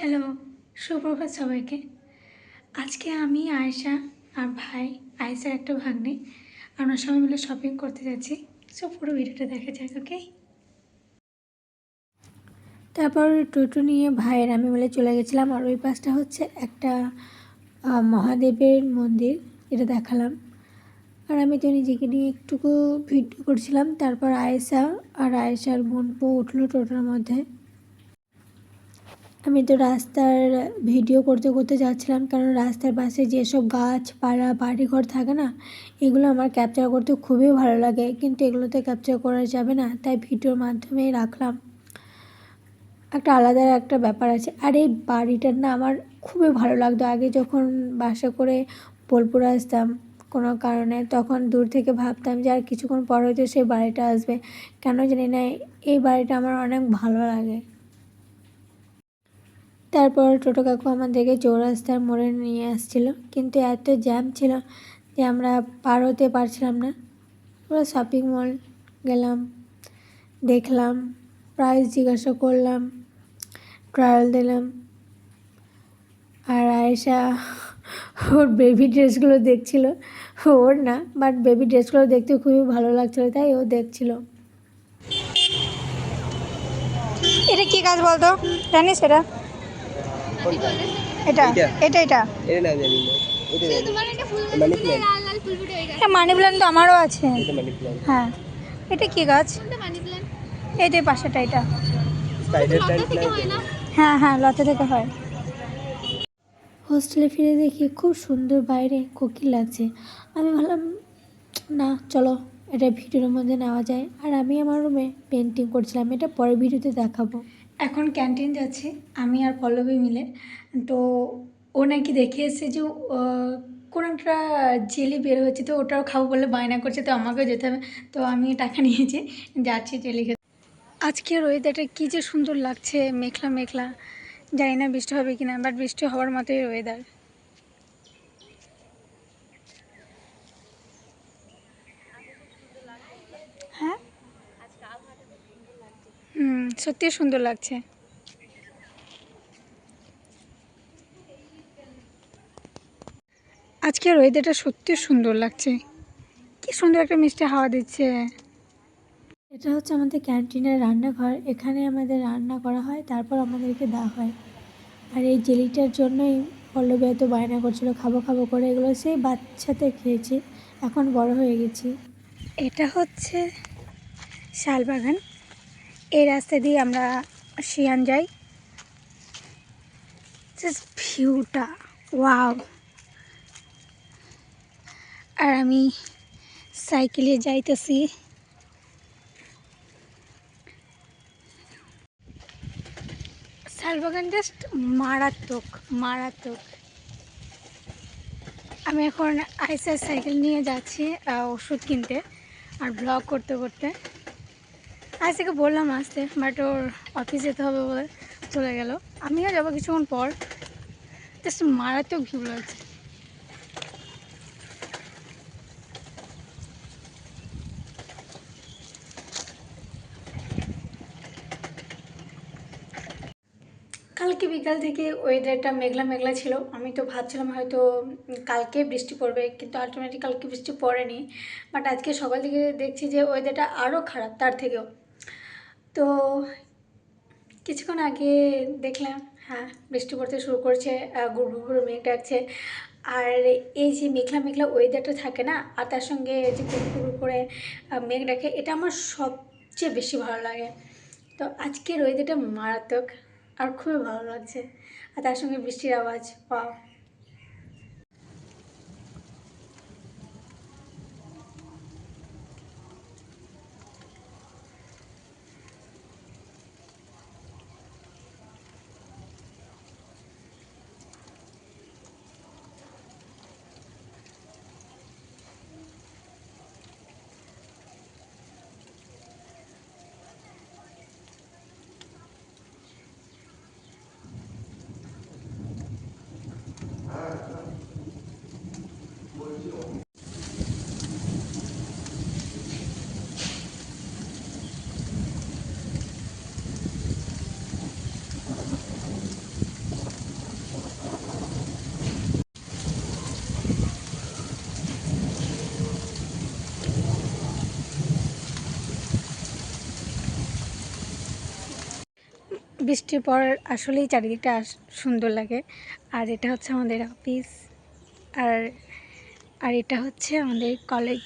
Hello, সুপ্রভাত সবাইকে। আজকে আমি, আয়েশা আর ভাই, আয়েশার একটা ভাগ্নে, আমরা সবাই মিলে শপিং করতে যাচ্ছি। সো পুরো ভিডিওটা দেখা যাক ওকে তারপর টোটো নিয়ে ভাইয়ের আমি মিলে চলে গেছিলাম আর ওই পাশটা হচ্ছে একটা মহাদেবের মন্দির এটা দেখালাম। আর আমি তো নিজেকে নিয়ে একটুকু ভিডিও করছিলাম। তারপর আয়েশা আর আয়েশার বোন বউ উঠল টোটোর মধ্যে। আমি তো রাস্তার ভিডিও করতে করতে যাচ্ছিলাম, কারণ রাস্তার পাশে যেসব গাছপালা বাড়িঘর থাকে না, এগুলো আমার ক্যাপচার করতে খুবই ভালো লাগে। কিন্তু এগুলোতে ক্যাপচার করা যাবে না, তাই ভিডিওর মাধ্যমেই রাখলাম। একটা আলাদা একটা ব্যাপার আছে। আর এই বাড়িটার না আমার খুবই ভালো লাগতো। আগে যখন বাসা করে বোলপুর আসতাম কোনো কারণে, তখন দূর থেকে ভাবতাম যে আর কিছুক্ষণ পর হয়তো সেই বাড়িটা আসবে। কেন জানি না, এই বাড়িটা আমার অনেক ভালো লাগে। তারপর টোটো কাকু আমাদেরকে চৌরাস্তার মোড়ে নিয়ে আসছিল। কিন্তু এত জ্যাম ছিল যে আমরা পার হতে পারছিলাম না। পুরো শপিং মল গেলাম, দেখলাম প্রাইস জিজ্ঞাসা করলাম ট্রায়াল দিলাম। আর আয়েশা ওর বেবি ড্রেসগুলো দেখছিল। ওর না বাট বেবি ড্রেসগুলো দেখতে খুবই ভালো লাগছিল, তাই ও দেখছিল। এটা কি কাজ বলতো? জানিস এটা? এটা এটা এটা। এটা না জানি না। এটা মানি প্ল্যান্ট প্ল্যান্ট তো আমারও আছে। হ্যাঁ। এটা কি গাছ? এই যে পাশেটা এটা। হ্যাঁ হ্যাঁ লতা থেকে হয়। হোস্টেলে ফিরে দেখি খুব সুন্দর বাইরে কোকিল লাগছে। আমি ভাবলাম না চলো এটা ভিডিওর মধ্যে নেওয়া যায়। আর আমি আমার রুমে পেন্টিং করছিলাম। এটা পরের ভিডিওতে দেখাবো। এখন ক্যান্টিন যাচ্ছি, আমি আর পল্লবী মিলে। তো ও নাকি দেখে এসেছে যে কোনো একটা জেলি বের হয়েছে, তো ওটাও খাব বলে বায়না করছে, তো আমাকেও যেতে হবে। তো আমি টাকা নিয়েছি, যাচ্ছি জেলি খেতে। আজকের ওয়েদারটা কী যে সুন্দর লাগছে, মেঘলা মেঘলা। জানি না বৃষ্টি হবে কি না বাট বৃষ্টি হওয়ার মতোই ওয়েদার সত্যি সুন্দর লাগছে। আজকের ওয়েদারটা সত্যি সুন্দর লাগছে। কি সুন্দর একটা মিষ্টি হাওয়া দিচ্ছে। এটা হচ্ছে আমাদের ক্যান্টিনের রান্নাঘর। এখানে আমাদের রান্না করা হয় তারপর আমাদেরকে দেওয়া হয়। আর এই জেলিটার জন্যই পল্লবী এত বায়না করছিল খাব খাব করে এগুলো সেই বাচ্চাতে খেয়েছি। এখন বড় হয়ে গেছি। এটা হচ্ছে শালবাগান। এই রাস্তা দিয়ে আমরা শিয়ান যাই। জাস্ট ভিউটা ওয়াও আর আমি সাইকেলে যাইতেছি। শালবাগান জাস্ট মারাত্মক মারাত্মক। আমি এখন আইসার সাইকেল নিয়ে যাচ্ছি ওষুধ কিনতে আর ব্লগ করতে করতে। আইসাকে বললাম আসতে বাট ওর অফিস যেতে হবে বলে চলে গেল। আমিও যাব কিছুক্ষণ পর। জাস্ট মারাত্মক ভিউ লাগছে। কালকে বিকাল থেকে ওয়েদারটা মেঘলা মেঘলা ছিল। আমি তো ভাবছিলাম হয়তো কালকে বৃষ্টি পড়বে, কিন্তু আলটিমেটলি কালকে বৃষ্টি পড়েনি। বাট আজকে সকাল থেকে দেখছি যে ওয়েদারটা আরও খারাপ, তার থেকেও। তো কিছুক্ষণ আগে দেখলাম হ্যাঁ বৃষ্টি পড়তে শুরু করছে গুড় গুড় মেঘ ডাকছে। আর এই যে মেঘলা মেঘলা ওয়েদারটা থাকে না, আর তার সঙ্গে যে গুড় গুড় করে মেঘ ডাকে, এটা আমার সবচেয়ে বেশি ভালো লাগে। তো আজকের ওয়েদারটা মারাত্মক আর খুবই ভালো লাগছে। আর তার সঙ্গে বৃষ্টির আওয়াজ পাও বৃষ্টির পর আসলেই চারিদিকটা সুন্দর লাগে। আর এটা হচ্ছে আমাদের অফিস আর আর এটা হচ্ছে আমাদের কলেজ